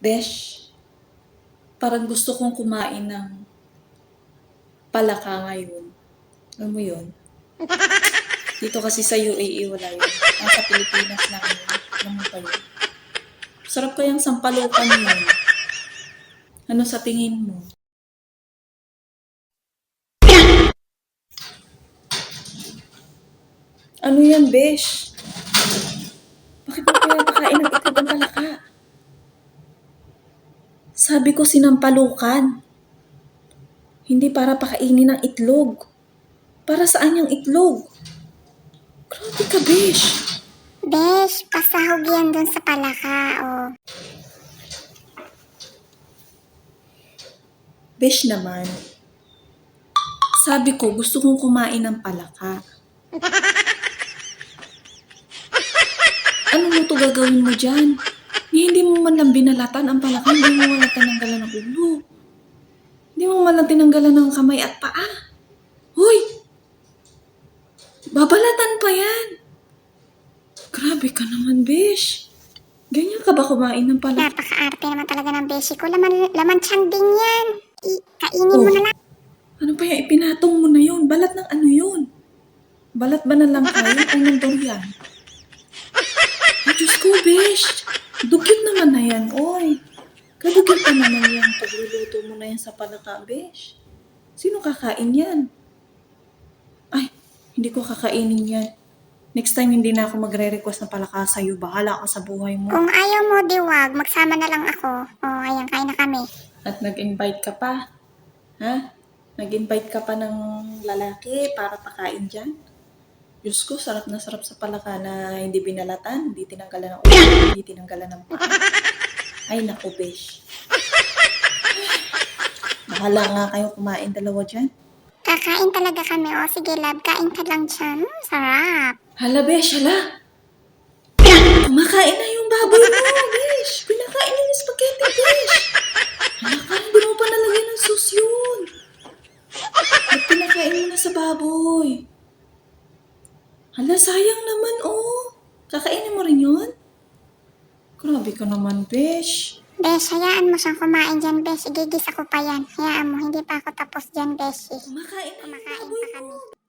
Besh, parang gusto kong kumain ng palaka ngayon. Alam mo yun? Dito kasi sa UAE wala yun. Nasa Pilipinas lang yun. Alam mo ba yun? Sarap kayang sampalukan yun. Ano sa tingin mo? Ano yan, Besh? Bakit mo kaya pakain ng itlog ang palaka? Sabi ko sinampalukan. Hindi para pakainin ng itlog. Para saan yung itlog? Grabe ka, Besh. Besh, pasahog yan dun sa palaka, oh. Besh naman. Sabi ko, gusto kong kumain ng palaka. Ano mo to gagawin mo dyan? Ni hindi mo man lang binalatan ang palaka, hindi mo man lang tinanggalan ng ulo. Hindi mo man lang tinanggalan ng kamay at paa. Hoy! Babalatan pa yan! Grabe ka naman, Besh. Ganyan ka ba kumain ng palaka? Napaka-arte naman talaga ng beshi ko. Laman, laman tiyang din yan. I, kainin mo Oh. na lang. Ano pa yan? Ipinatong mo na yun. Balat ng ano yun? Balat ba ng langkayin o ng durian? Ay, Diyos ko, besh. Dugyot naman na yan, oy. Kadugyot pa naman yan pagluluto mo na yan sa palaka, besh. Sino kakain yan? Ay, hindi ko kakainin yan. Next time, hindi na ako magre-request ng palaka sa'yo. Bahala ka sa buhay mo. Kung ayaw mo, diwag, magsama na lang ako. Oh, ayan, kain na kami. At nag-invite ka pa. Ha? Nag-invite ka pa ng lalaki para pakain dyan. Diyos ko, sarap na sarap sa palaka na hindi binalatan, hindi tinanggalan ng ulo, hindi tinanggalan ng paa. Ay, naku, besh. Bahala nga kayo kumain dalawa dyan. Kakain talaga kami. Oh, sige, love, kain ka lang dyan. Sarap. Hala, besh, hala. Kumakain na yung baboy mo, besh. Pinakain na yung spaghetti, besh. Hala ka, hindi mo pa nalagyan ng sauce yun. Ba't pinakain mo na sa baboy? Hala, sayang naman, oh. Kakainin mo rin yun? Grabe ka naman, besh. Besh, hayaan mo siyang kumain dyan, Besh. Igigisa ko pa yan. Hayaan mo, hindi pa ako tapos dyan, Beshi. Kumakain na Kumakain pa kami.